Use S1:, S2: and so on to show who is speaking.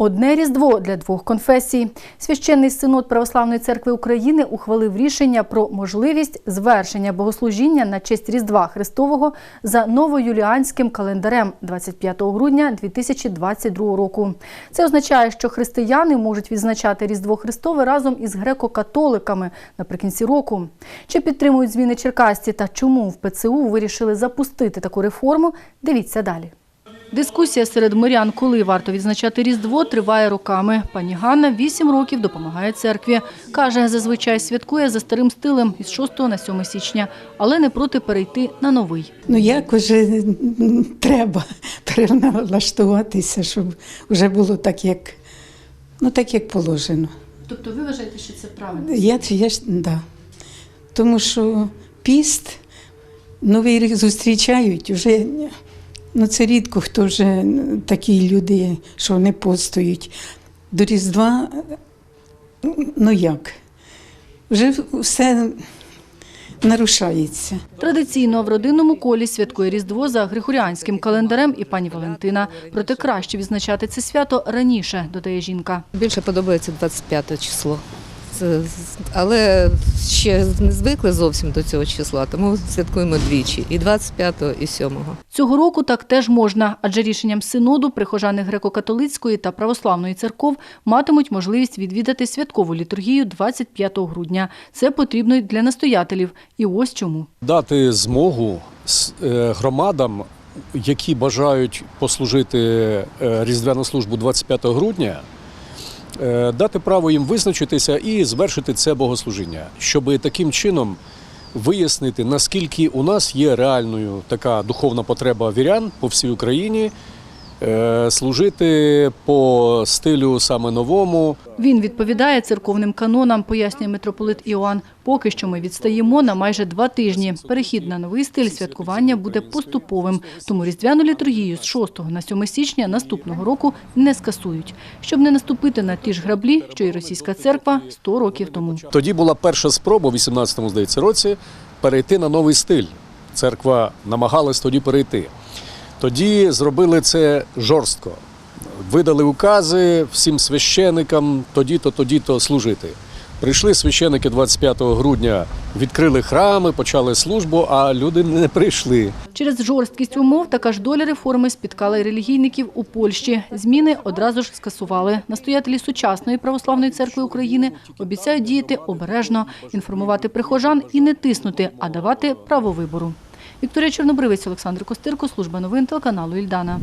S1: Одне різдво для двох конфесій. Священний синод Православної церкви України ухвалив рішення про можливість звершення богослужіння на честь Різдва Христового за новоюліанським календарем 25 грудня 2022 року. Це означає, що християни можуть відзначати Різдво Христове разом із греко-католиками наприкінці року. Чи підтримують зміни черкасці та чому в ПЦУ вирішили запустити таку реформу? Дивіться далі. Дискусія серед мирян, коли варто відзначати Різдво, триває роками. Пані Ганна 8 років допомагає церкві. Каже, зазвичай святкує за старим стилем із 6 на 7 січня, але не проти перейти на новий.
S2: Ну як уже треба переналаштуватися, щоб вже було так, як, ну, так, як положено.
S1: Тобто ви вважаєте, що це правильно?
S2: Я, я ж, да. Тому що піст, новий рік зустрічають, вже ну, це рідко хто вже такі люди, що не постують. До Різдва, ну як? Вже все нарушається.
S1: Традиційно в родинному колі святкує Різдво за григоріанським календарем і пані Валентина. Проте краще відзначати це свято раніше, додає жінка.
S3: Більше подобається 25 число. Але ще не звикли зовсім до цього числа, тому святкуємо двічі і 25-го, і 7-го.
S1: Цього року так теж можна, адже рішенням синоду прихожани греко-католицької та православної церков матимуть можливість відвідати святкову літургію 25 грудня. Це потрібно й для настоятелів. І ось чому.
S4: дати змогу е, громадам, які бажають послужити е, різдвяну службу 25 грудня, дати право їм визначитися і звершити це богослужіння, щоб таким чином вияснити, наскільки у нас є реальною така духовна потреба вірян по всій Україні. Е, Служити по стилю саме новому,
S1: Він відповідає церковним канонам, пояснює митрополит Іоанн. Поки що ми відстаємо на майже два тижні. Перехід на новий стиль святкування буде поступовим. Тому різдвяну літургію з 6 на 7 січня наступного року не скасують, щоб не наступити на ті ж граблі, що і російська церква 100 років тому.
S4: Тоді була перша спроба у 18-му, здається, році перейти на новий стиль. Церква намагалась тоді перейти. Тоді зробили це жорстко. Видали укази всім священикам тоді-то, тоді-то служити. Прийшли священики 25 грудня, відкрили храми, почали службу, а люди не прийшли.
S1: Через жорсткість умов така ж доля реформи спіткала й релігійників у Польщі. Зміни одразу ж скасували. Настоятелі сучасної православної церкви України обіцяють діяти обережно, інформувати прихожан і не тиснути, а давати право вибору. Вікторія Чорнобривець, Олександр Костирко, служба новин телеканалу Ільдана.